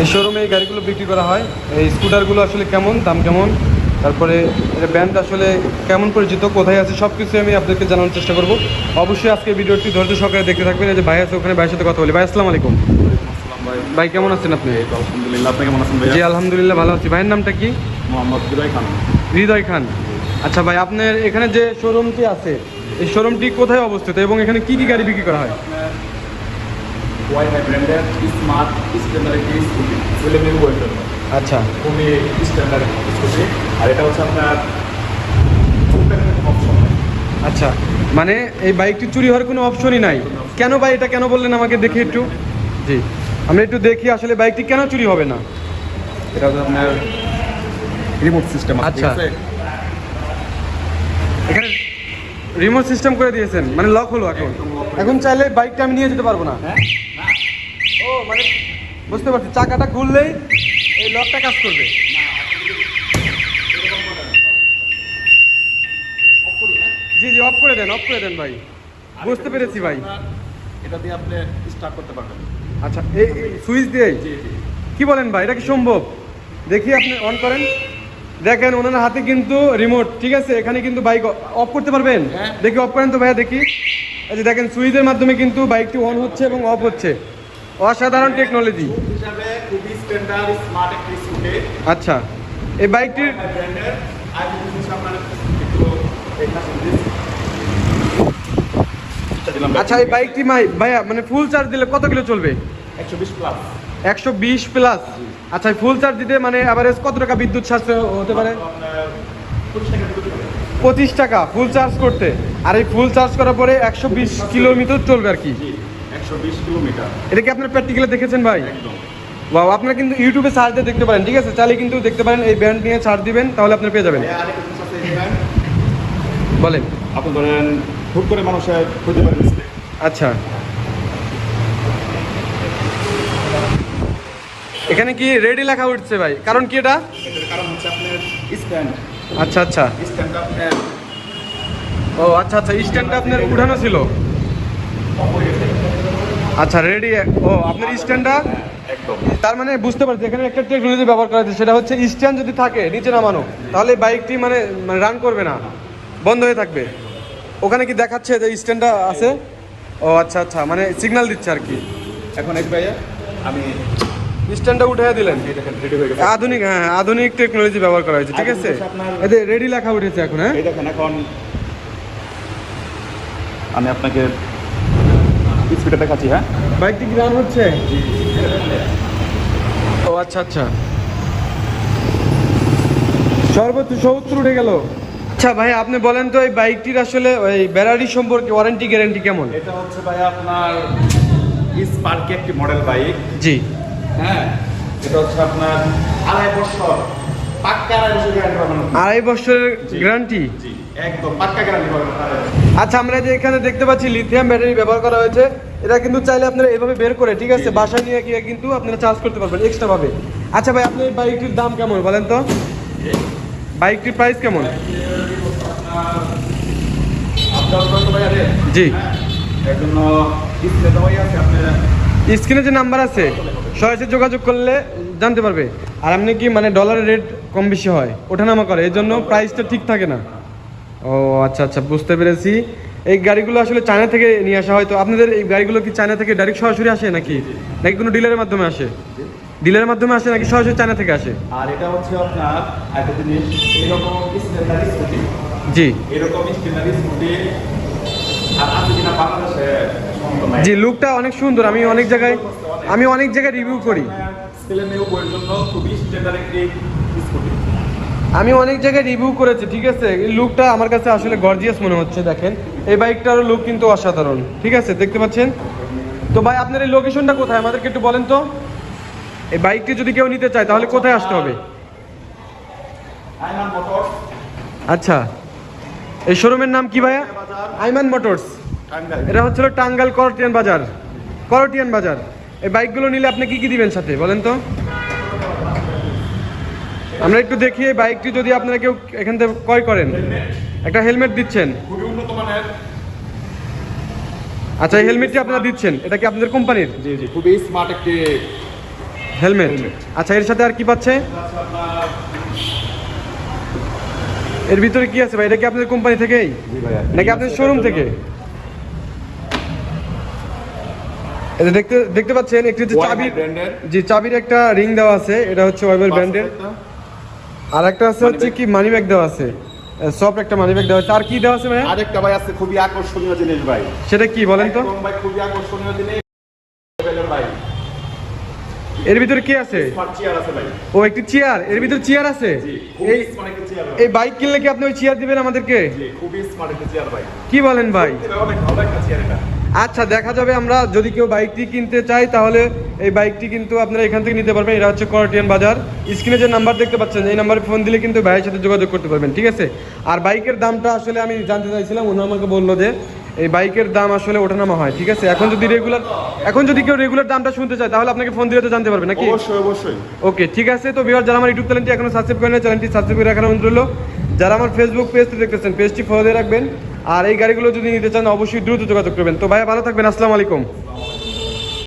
এই শোরুমে এই গাড়িগুলো বিক্রি করা হয়। এই স্কুটারগুলো আসলে কেমন দাম কেমন? তারপরে ব্যান্ড আসলে কেমন পরিচিত কোথায় আছে সব কিছু আমি আপনাদেরকে জানানোর চেষ্টা করব। অবশ্যই আজকে ভিডিওটি ধৈর্য সহকারে দেখতে থাকবেন। এই যে ভাই আছে ওখানে ভাইয়ের সাথে কথা বলি। ভাই আসসালামু আলাইকুম। ভাই ভাই কেমন আছেন আপনি? আলহামদুলিল্লাহ আপনি কেমন আছেন জি আলহামদুলিল্লাহ ভালো আছি। ভাইয়ের নামটা কি? মোহাম্মদ বিজয় খান। হৃদয় খান। আচ্ছা ভাই আপনার এখানে যে শোরুমটি আছে এই শোরুমটি কোথায় অবস্থিত এবং এখানে কি কি গাড়ি বিক্রি করা হয়? ওয়াই হাই ব্র্যান্ডের স্মার্ট স্ট্যান্ডার্ড একটি স্কুটি ছেলে মেয়ে উভয়ের জন্য আচ্ছা। খুবই স্ট্যান্ডার্ড স্কুটি আর এটা হচ্ছে আপনার অপশন আচ্ছা মানে এই বাইকটি চুরি হওয়ার কোনো অপশনই নাই। কেন ভাই এটা কেন বললেন আমাকে দেখি একটু? জি আমরা একটু দেখি আসলে বাইকটি কেন চুরি হবে না। এটা হচ্ছে আপনার রিমোট সিস্টেম আচ্ছা। এখানে রিমোট সিস্টেম করে দিয়েছেন মানে লক হলো এখন। এখন চাইলে বাইকটা আমি নিয়ে যেতে পারব না। হ্যাঁ? ও মানে বুঝতে পারছি চাকাটা খুললেই এই লকটা কাজ করবে। জি জি অফ করে দেন অফ করে দেন ভাই। বুঝতে পেরেছি ভাই। এটা দিয়ে আপনি স্টার্ট করতে পারবেন। আচ্ছা এই সুইচ দিয়ে কি বলেন ভাই এটা কি সম্ভব? দেখি আপনি অন করেন। দেখেন ওনার হাতে কিন্তু রিমোট ঠিক আছে? এখানে কিন্তু বাইক অফ করতে পারবেন? হ্যাঁ। দেখি অফ করেন তো ভাইয়া দেখি। আচ্ছা দেখেন সুইচের মাধ্যমে কিন্তু বাইকটি অন হচ্ছে এবং অফ হচ্ছে। অসাধারণ টেকনোলজি আচ্ছা। এই বাইকটির আচ্ছা এই বাইকটি ভাইয়া মানে ফুল চার্জ দিলে কত কিলো চলবে? একশো বিশ প্লাস একশো বিশ প্লাস আচ্ছা ফুল চার্জ দিতে মানে অ্যাভারেজ কত টাকা বিদ্যুৎ সাশ্রয় হতে পারে? পঁচিশ টাকা ফুল চার্জ করতে। আর এই ফুল চার্জ করার পরে একশো বিশ কিলোমিটার চলবে আর কি? এটা কি আপনার প্র্যাকটিক্যালে দেখেছেন ভাই? বাবা আপনারা কিন্তু ইউটিউবে সার্চ দিয়ে দেখতে পারেন ঠিক আছে? চাইলে কিন্তু দেখতে পারেন এই ব্যান্ড নিয়ে ছাড় দিবেন তাহলে আপনি পেয়ে যাবেন। বলেন। আপনি ধরেন হুট করে মানুষের হতে পারে আচ্ছা। এখানে কি রেডি লেখা উঠছে ভাই? কারণ কি এটা? এটার কারণ হচ্ছে আপনার স্ট্যান্ড আচ্ছা আচ্ছা। আপনার ও আচ্ছা আচ্ছা স্ট্যান্ডটা আপনার উঠানো ছিল। আচ্ছা রেডি ও আপনার স্ট্যান্ডটা তার মানে বুঝতে পারছি এখানে একটা টেকনোলজি ব্যবহার করা হয়েছে সেটা হচ্ছে স্ট্যান্ড যদি থাকে নিচে নামানো তাহলে বাইকটি মানে রান করবে না বন্ধ হয়ে থাকবে। ওখানে কি দেখাচ্ছে যে স্ট্যান্ডটা আছে? ও আচ্ছা আচ্ছা মানে সিগন্যাল দিচ্ছে আর কি। এখন এক ভাইয়া আমি স্ট্যান্ডটা দিলেন। আধুনিক হ্যাঁ আধুনিক টেকনোলজি ব্যবহার করা হয়েছে ঠিক আছে? এতে রেডি লেখা উঠেছে এখন হ্যাঁ? দেখেন এখন আমি আপনাকে স্পিডে দেখাচ্ছি হ্যাঁ? বাইকটি কি রান হচ্ছে? ও আচ্ছা আচ্ছা। সর্বোচ্চ সত্তর উঠে গেল। আচ্ছা ভাই আপনি বলেন তো এই বাইকটির আসলে ওই ব্যাটারি সম্পর্কে ওয়ারেন্টি গ্যারান্টি কেমন? এটা হচ্ছে ভাই আপনার স্পার্কে একটি মডেল বাইক জি। হ্যাঁ এটা হচ্ছে আপনার আড়াই বছর পাক্কা আড়াই বছর গ্যারান্টি পাবেন আড়াই বছরের জি। গ্যারান্টি একদম পাক্কা গ্যারান্টি পাবেন আচ্ছা আমরা যে এখানে দেখতে পাচ্ছি লিথিয়াম ব্যাটারি ব্যবহার করা হয়েছে। এটা কিন্তু চাইলে আপনারা এভাবে বের করে ঠিক আছে। বাসায় নিয়ে গিয়ে কিন্তু আপনারা চার্জ করতে পারবেন এক্সট্রা ভাবে আচ্ছা ভাই আপনার বাইকটির দাম কেমন বলেন তো? বাইকটির প্রাইস কেমন? জি। এর জন্য ডিসপ্লে দেওয়াই আছে আপনার স্ক্রিনে যে নাম্বার আছে সরাসরি যোগাযোগ করলে জানতে পারবে। আর আপনি কি মানে ডলারের রেট কম বেশি হয়? ওঠানামা করে। এই জন্য প্রাইসটা ঠিক থাকে না। ও আচ্ছা আচ্ছা বুঝতে পেরেছি। এই গাড়িগুলো আসলে চায়না থেকে নিয়ে আসা হয়। তো আপনাদের এই গাড়িগুলো কি চায়না থেকে ডাইরেক্ট সরাসরি আসে নাকি? নাকি কোনো ডিলারের মাধ্যমে আসে? ডিলারের মাধ্যমে আসে নাকি সরাসরি চায়না থেকে আসে? আর এটা হচ্ছে আপনার একটা জিনিস এরকম স্ট্যান্ডার্ড স্কুটি। জি। এরকম স্ট্যান্ডার্ড স্কুটি জি লুকটা অনেক সুন্দর। আমি অনেক জায়গায় আমি অনেক জায়গায় রিভিউ করি। আমি অনেক জায়গায় রিভিউ করেছি ঠিক আছে? এই লুকটা আমার কাছে আসলে গর্জিয়াস মনে হচ্ছে দেখেন। এই বাইকটারও লুক কিন্তু অসাধারণ ঠিক আছে? দেখতে পাচ্ছেন? তো ভাই আপনার এই লোকেশনটা কোথায়? আমাদেরকে একটু বলেন তো। এই বাইকটি যদি কেউ নিতে চায় তাহলে কোথায় আসতে হবে? আচ্ছা। এই শোরুমের নাম কি ভাইয়া? আইমান মোটরস। এটা হচ্ছিল টাঙ্গাল করটিয়ান বাজার। করটিয়ান বাজার। এই বাইকগুলো নিলে আপনি কি কি দিবেন সাথে বলেন তো? আমরা একটু দেখি এই বাইকটি যদি আপনারা কেউ এখান থেকে ক্রয় করেন। একটা হেলমেট দিচ্ছেন। আচ্ছা এই হেলমেটটি আপনারা দিচ্ছেন। এটা কি আপনাদের কোম্পানির? জি জি খুবই স্মার্ট একটি হেলমেট। আচ্ছা এর সাথে আর কি পাচ্ছে? এর ভিতরে কি আছে ভাই? এটা কি আপনাদের কোম্পানি থেকেই? নাকি আপনাদের শোরুম থেকে? এটা দেখতে দেখতে পাচ্ছেন একটি হচ্ছে চাবির জি চাবির একটা রিং দেওয়া আছে এটা হচ্ছে ওয়েবের ব্র্যান্ডের আর একটা আছে হচ্ছে কি মানি ব্যাগ দেওয়া আছে। সফট একটা মানি ব্যাগ দেওয়া আছে। আর কি দেওয়া আছে ভাই আরেকটা ভাই আছে খুবই আকর্ষণীয় জিনিস ভাই। সেটা কি বলেন তো? ভাই খুবই আকর্ষণীয় জিনিস। এর ভিতরে কি আছে? ও একটি চেয়ারের ভিতরে চেয়ার আছে? এই বাইক কিনলে কি আপনি ওই চেয়ার দিবেন আমাদেরকে? কি বলেন ভাই? আচ্ছা দেখা যাবে আমরা যদি কেউ বাইকটি কিনতে চাই তাহলে এই বাইকটি কিন্তু আপনারা এখান থেকে নিতে পারবেন। এটা হচ্ছে করাটিয়ান বাজার স্ক্রিনে যে নাম্বার দেখতে পাচ্ছেন এই নাম্বারে ফোন দিলে কিন্তু ভাইয়ের সাথে যোগাযোগ করতে পারবেন ঠিক আছে? আর বাইকের দামটা আসলে আমি জানতে চাইছিলাম উনি আমাকে বলল যে এই বাইকের দাম আসলে ওঠানামা হয় ঠিক আছে? এখন যদি রেগুলার এখন যদি কেউ রেগুলার দামটা শুনতে চায় তাহলে আপনাকে ফোন দিয়ে তো জানতে পারবে নাকি? অবশ্যই অবশ্যই। ওকে ঠিক আছে। তো বিহার যারা আমার ইউটিউব চ্যানেলটি এখনও সাবস্ক্রাইব করেন চ্যানেলটি সাবস্ক্রাইব করে রাখার অনুরোধ রইল। যারা আমার ফেসবুক পেজটি দেখতেছেন পেজটি ফলো দিয়ে রাখবেন। আর এই গাড়িগুলো যদি নিতে চান অবশ্যই দ্রুত যোগাযোগ করবেন। তো ভাই ভালো থাকবেন। আসসালামু আলাইকুম।